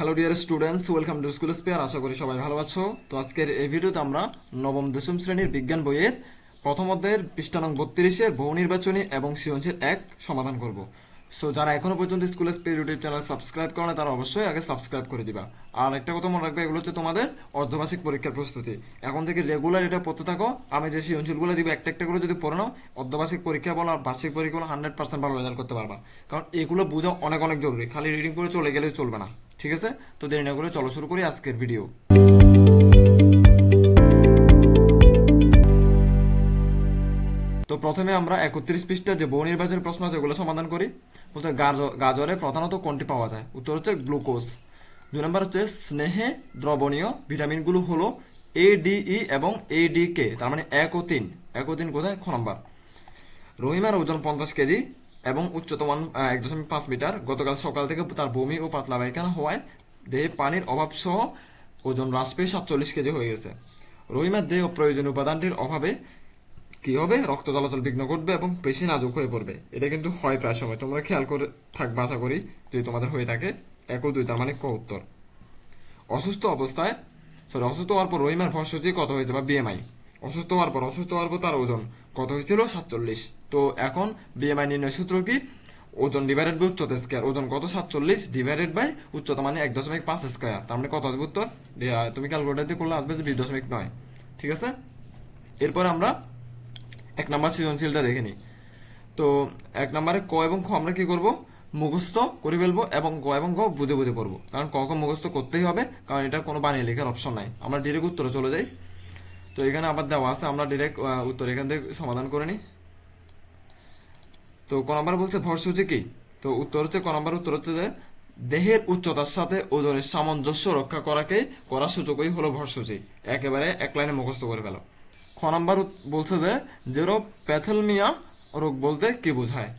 Hello dear students welcome to school spare আশা করি সবাই ভালো আছো। তো আজকের এই ভিডিওতে আমরা নবম, দশম শ্রেণির বিজ্ঞান বইয়ের প্রথম অধ্যায়ের পৃষ্ঠা নং বত্রিশের বহু নির্বাচনী এবং সৃজনশীল এক সমাধান করব। সো যারা এখনও পর্যন্ত school spare YouTube channel subscribe করে না, তারা অবশ্যই আগে সাবস্ক্রাইব করে দিবা। আর একটা কথা মনে রাখবে, এগুলো হচ্ছে তোমাদের অর্ধবার্ষিক পরীক্ষার প্রস্তুতি। এখন থেকে রেগুলার এটা পড়তে থাকো। আমি যে সৃজনশীলগুলো দিব, একটা একটা করে যদি পড়ে নাও, অর্ধবার্ষিক পরীক্ষা বলো আর বার্ষিক পরীক্ষা বলো হান্ড্রেড পার্সেন্ট ভালো রেজাল্ট করতে পারবা। কারণ এগুলো বোঝা অনেক অনেক জরুরি। খালি রিডিং করে চলে গেলেও চলবে না। ঠিক আছে? তো দেরি না করে চলো শুরু করি আজকের ভিডিও তো প্রথমে আমরা একত্রিশ পৃষ্ঠা যে বহু নির্বাচনী প্রশ্ন আছে ওগুলো সমাধান করি। বলতে গাজর- প্রধানত কোনটি পাওয়া যায়? উত্তর হচ্ছে গ্লুকোজ। দুই নম্বর হচ্ছে স্নেহে দ্রবণীয় ভিটামিনগুলো হলো এ ডি ই এবং এ ডি কে তার মানে এক ও তিন। এক ও তিন কোথায়? খ নম্বর। রহিমার ওজন পঞ্চাশ কেজি। এবং উচ্চতমান আহ, এক দশমিক পাঁচ মিটার। গতকাল সকাল থেকে তার বমি ও পাতলা পায়খানা হওয়ায় দেহে পানির অভাব সহ ওজন হ্রাস পেয়ে সাতচল্লিশ কেজি হয়ে গেছে। রহিমার দেহ প্রয়োজনীয় উপাদানটির অভাবে কি হবে? রক্ত চলাচল বিঘ্ন ঘটবে এবং পেশি নাজুক হয়ে পড়বে। এটা কিন্তু হয় প্রায় সময়। তোমরা খেয়াল করে থাকবে আশা করি যদি তোমাদের হয়ে থাকে। এক ও দুই তার মানে ক উত্তর? অসুস্থ অবস্থায় সরি অসুস্থ হওয়ার পর রহিমার ভরসূচি কত হয়েছে বা বিএমআই অসুস্থ হওয়ার পর, অসুস্থ হওয়ার পর তার ওজন কত হয়েছিল? সাতচল্লিশ। তো এখন বিএমআই নির্ণয় সূত্র কি? ওজন ডিভাইডেড বাই উচ্চতা স্কোয়ার ওজন কত? সাতচল্লিশ ডিভাইডেড বাই উচ্চতা মানে এক দশমিক পাঁচ স্কোয়ার তার মানে কত আসবে উত্তর? তুমি ক্যালকুলেটার দিয়ে করলে আসবে যে বিশ দশমিক নয়। ঠিক আছে? এরপর আমরা এক নাম্বার সৃজনশীলটা দেখে নিই। তো এক নম্বরে ক এবং খ আমরা কি করব? মুখস্থ করে ফেলব এবং ক এবং খ বুঝে বুঝে পড়ব। কারণ ক, খ মুখস্থ করতেই হবে। কারণ এটা কোনো বানিয়ে লেখার অপশন নাই। আমরা ডিরেক্ট উত্তরে চলে যাই। তো এখানে আবার দেওয়া আছে, আমরা ডিরেক্ট উত্তর এখান থেকে সমাধান করে নিই। তো ক নম্বর বলছে ভরসূচি কি? তো উত্তর হচ্ছে, ক নম্বর উত্তর হচ্ছে যে, দেহের উচ্চতার সাথে ওজনের সামঞ্জস্য রক্ষা করাকে করা সূচকই হলো ভরসূচি একেবারে এক লাইনে মুখস্থ করে ফেলো। খ নম্বর বলছে যে জেরো প্যাথলমিয়া রোগ বলতে কি বোঝায়?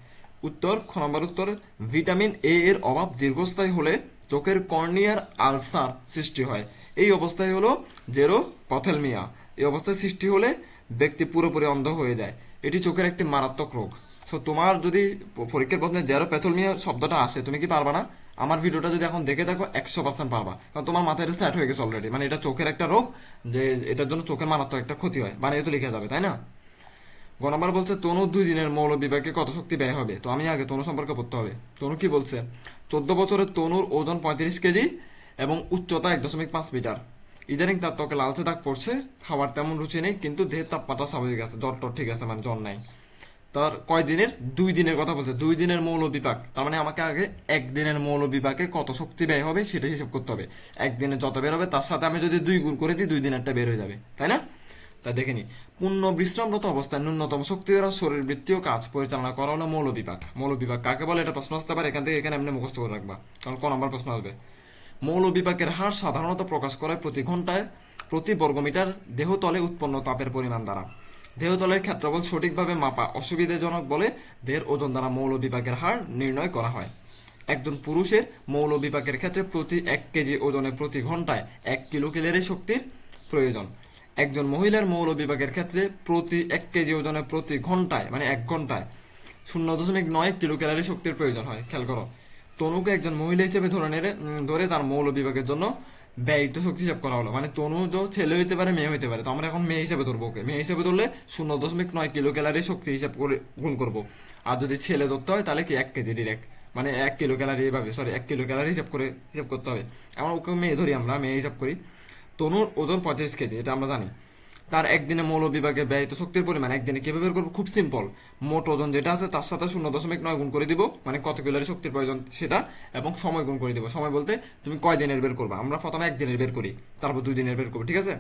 উত্তর, খ নম্বর উত্তর, ভিটামিন এ এর অভাব দীর্ঘস্থায়ী হলে চোখের কর্নিয়ার আলসার সৃষ্টি হয়। এই অবস্থায় হলো জেরো প্যাথলমিয়া। এই অবস্থায় সৃষ্টি হলে ব্যক্তি পুরোপুরি অন্ধ হয়ে যায়। এটি চোখের একটি মারাত্মক রোগ। সো তোমার যদি পরীক্ষার প্রশ্নে জেরো প্যাথলমিয়া শব্দটা আসে, তুমি কি পারবা না? আমার ভিডিওটা যদি এখন দেখে থাকো, একশো পার্সেন্ট পারবা। কারণ তোমার মাথায় সেট হয়ে গেছে অলরেডি মানে এটা চোখের একটা রোগ যে এটার জন্য চোখের মারাত্মক একটা ক্ষতি হয়। মানে তো লিখে যাবে, তাই না? গ নম্বর বলছে, তনু দুই দিনের মৌল বিভাগে কত শক্তি ব্যয় হবে? তো আমি আগে তনু সম্পর্কে পড়তে হবে। তনু কি বলছে? চোদ্দ বছরের তনুর ওজন পঁয়ত্রিশ কেজি এবং উচ্চতা এক দশমিক পাঁচ মিটার। ইদানিং তার ত্বকে লালচে দাগ পড়ছে, খাবার তেমন রুচি নেই, কিন্তু দেহের তাপমাত্রা স্বাভাবিক আছে জ্বর টর ঠিক আছে মানে জ্বর নাই। তার কয় দিনের? দুই দিনের কথা বলছে। দুই দিনের মৌল বিপাক, তার মানে আমাকে আগে একদিনের মৌল বিপাকে কত শক্তি ব্যয় হবে সেটা হিসেব করতে হবে। একদিনে যত বের হবে, তার সাথে আমি যদি দুই গুণ করে দিই, দুই দিনেরটা বের হয়ে যাবে। তাই না? তা দেখে নি। পূর্ণ বিশ্রামরত অবস্থায় ন্যূনতম শক্তি দ্বারা শরীর বৃত্তীয় কাজ পরিচালনা করা হলো মৌল বিপাক। মৌল বিপাক কাকে বলে? এটা প্রশ্ন আসতে পারে, এখান থেকে এখানে এমনি মুখস্থ করে রাখবা। কারণ কোন নাম্বার প্রশ্ন আসবে? মৌল বিপাকের হার সাধারণত প্রকাশ করে প্রতি ঘন্টায় প্রতি বর্গমিটার দেহতলে উৎপন্ন তাপের পরিমাণ দ্বারা। দেহতলের ক্ষেত্রফল সঠিকভাবে মাপা অসুবিধাজনক বলে দেহের ওজন দ্বারা মৌল বিপাকের হার নির্ণয় করা হয়। একজন পুরুষের মৌল বিপাকের ক্ষেত্রে প্রতি এক কেজি ওজনে প্রতি ঘন্টায় এক কিলো ক্যালোরি শক্তির প্রয়োজন। একজন মহিলার মৌল বিপাকের ক্ষেত্রে প্রতি এক কেজি ওজনে প্রতি ঘন্টায় মানে এক ঘন্টায় শূন্য দশমিক নয় কিলো ক্যালোরি শক্তির প্রয়োজন হয়। খেয়াল করো। তনুকে একজন মহিলা হিসেবে ধরে ধরে তার মৌল বিভাগের জন্য ব্যয়িত শক্তি হিসাব করা হলো। মানে তনু তো ছেলে হইতে পারে, মেয়ে হইতে পারে। তো আমরা এখন মেয়ে হিসেবে ধরবো ওকে। মেয়ে হিসেবে ধরলে শূন্য দশমিক নয় কিলো ক্যালারি শক্তি হিসাব করে গুণ করব। আর যদি ছেলে ধরতে হয়, তাহলে কি এক কেজি ডিরেক্ট মানে এক কিলো ক্যালারি এভাবে সরি এক কিলো ক্যালারি হিসাব করে, হিসাব করতে হবে। আমরা ওকে মেয়ে ধরি আমরা, মেয়ে হিসাব করি। তনুর ওজন পঁচিশ কেজি, এটা আমরা জানি। তার একদিনে মৌল বিভাগে ব্যয়িত শক্তির পরিমাণ, একদিনে কীভাবে বের করব? খুব সিম্পল মোট ওজন যেটা আছে, তার সাথে শূন্য দশমিক নয় গুণ করে দিব মানে কত কিলোর শক্তির প্রয়োজন সেটা, এবং সময় গুণ করে দিব। সময় বলতে তুমি কয় দিনের বের করবে? আমরা প্রথমে একদিনের বের করি, তারপর দুই দিনের বের করব, ঠিক আছে?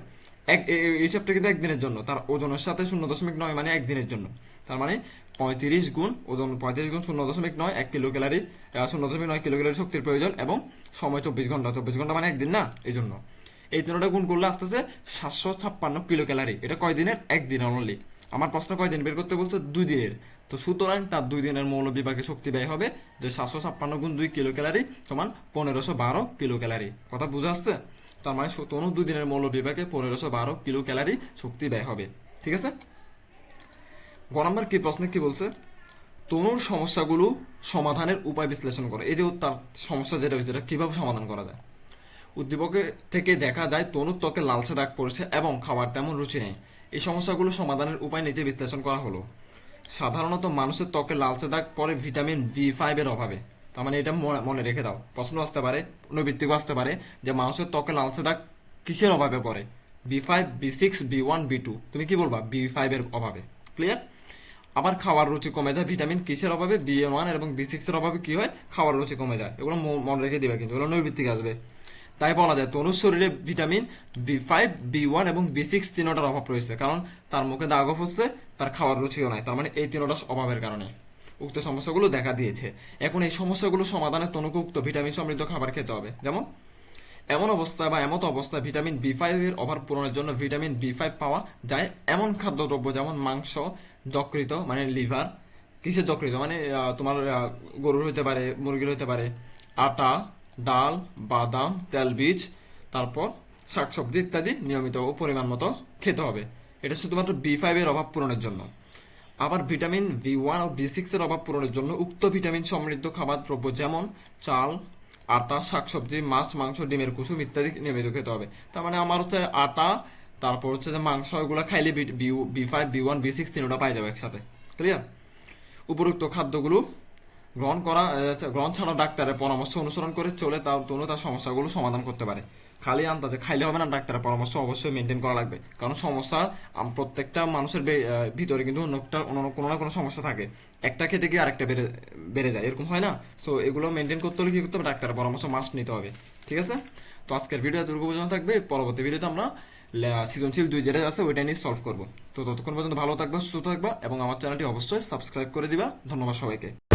এক হিসাবটা কিন্তু একদিনের জন্য। তার ওজনের সাথে শূন্য দশমিক নয় মানে একদিনের জন্য। তার মানে পঁয়ত্রিশ গুণ ওজন, পঁয়ত্রিশ গুণ শূন্য দশমিক নয়, এক কিলো ক্যালারি শূন্য দশমিক নয় কিলো ক্যালারি শক্তির প্রয়োজন, এবং সময় চব্বিশ ঘণ্টা। চব্বিশ ঘণ্টা মানে একদিন না এই জন্য এই তিনটা গুণ করলে আসতেছে সাতশো ছাপ্পান্ন কিলো ক্যালারি এটা কয় দিনের একদিন অনলি আমার প্রশ্ন কয় দিন বের করতে বলছে দুই দিনের। তো সুতরাং তার দুই দিনের মৌল বিভাগে শক্তি ব্যয় হবে যে সাতশো ছাপ্পান্ন গুণ দুই কিলো ক্যালারি সমান পনেরোশো বারো কিলো ক্যালারি কথা বুঝে আসছে? তার মানে তনু দুই দিনের মৌল বিভাগে পনেরোশো বারো কিলো ক্যালারি শক্তি ব্যয় হবে। ঠিক আছে? গ নম্বর কি প্রশ্নে কি বলছে? তনুর সমস্যাগুলো সমাধানের উপায় বিশ্লেষণ করে। এই যে তার সমস্যা যেটা হয়েছে, এটা কীভাবে সমাধান করা যায়? উদ্দীপকে থেকে দেখা যায়, তনুর ত্বকে লালচে দাগ পড়েছে এবং খাবার তেমন রুচি নেই। এই সমস্যাগুলো সমাধানের উপায় নিচে বিশ্লেষণ করা হলো। সাধারণত মানুষের ত্বকে লালচে দাগ পড়ে ভিটামিন বি ফাইভের অভাবে। তার মানে এটা মনে- রেখে দাও। প্রশ্ন আসতে পারে নৈবিত্তিক আসতে পারে যে মানুষের ত্বকে লালচে দাগ কিসের অভাবে পড়ে? B five, B six, B one, B two. তুমি কি বলবা বি ফাইভের অভাবে? ক্লিয়ার আবার খাওয়ার রুচি কমে যায়। ভিটামিন কিসের অভাবে? বি ওয়ান এবং বি সিক্স এর অভাবে কি হয়? খাওয়ার রুচি কমে যায়। এগুলো মনে রেখে দিবে কিন্তু। এগুলো নৈবিত্তিক আসবে। তাই বলা যায় তনুর শরীরে vitamin B five B one এবং বি সিক্স তিনোটার অভাব রয়েছে। কারণ তার মুখে দাগও ফুসছে তার খাওয়ার রুচিও নাই। তার মানে এই তিনোটা অভাবের কারণে উক্ত সমস্যাগুলো দেখা দিয়েছে। এখন এই সমস্যাগুলো সমাধানে তনুকে উক্ত ভিটামিন সমৃদ্ধ খাবার খেতে হবে। যেমন, এমন অবস্থা বা এমত অবস্থায় ভিটামিন বি ফাইভ এর অভাব পূরণের জন্য ভিটামিন বি ফাইভ পাওয়া যায় এমন খাদ্যদ্রব্য যেমন মাংস, যকৃত মানে লিভার, কিসের যকৃত? মানে তোমার গরুর হতে পারে, মুরগির হতে পারে, আটা ডাল, বাদাম তেলবীজ তারপর শাকসবজি ইত্যাদি নিয়মিত ও পরিমাণ মতো খেতে হবে। এটা শুধুমাত্র বি ফাইভ এর অভাব পূরণের জন্য। আবার ভিটামিন বি ওয়ান ও বি সিক্স এর অভাব পূরণের জন্য উক্ত ভিটামিন সমৃদ্ধ খাবার দ্রব্য যেমন চাল, আটা, শাকসবজি, মাছ, মাংস, ডিমের কুসুম ইত্যাদি নিয়মিত খেতে হবে। তার মানে আমার হচ্ছে আটা, তারপর হচ্ছে যে মাংস, এগুলো খাইলে B five B one B six তিনটা পাই যাবে একসাথে। ক্লিয়ার উপরোক্ত খাদ্যগুলো গ্রহণ করা আহ, গ্রহণ ছাড়া ডাক্তারের পরামর্শ অনুসরণ করে চলে তার তনু তার সমস্যাগুলো সমাধান করতে পারে। খালি আন্দাজে খাইলে হবে না ডাক্তারের পরামর্শ অবশ্যই মেনটেন করা লাগবে। কারণ সমস্যা প্রত্যেকটা মানুষের ভিতরে কিন্তু অন্য একটা অন্য- কোনো না কোনো সমস্যা থাকে। একটা খেতে গিয়ে আরেকটা বেড়ে বেড়ে যায় এরকম হয় না? সো এগুলো মেনটেন করতে হলে কি করতে হবে? ডাক্তারের পরামর্শ মাস্ট নিতে হবে। ঠিক আছে? তো আজকের ভিডিও এতটুকু পর্যন্ত থাকবে। পরবর্তী ভিডিওতে আমরা সৃজনশীল দুই যেটা আছে ওইটা নিয়ে সলভ করব। তো ততক্ষণ পর্যন্ত ভালো থাকবে সুস্থ থাকবা এবং আমার চ্যানেলটি অবশ্যই সাবস্ক্রাইব করে দিবা। ধন্যবাদ সবাইকে।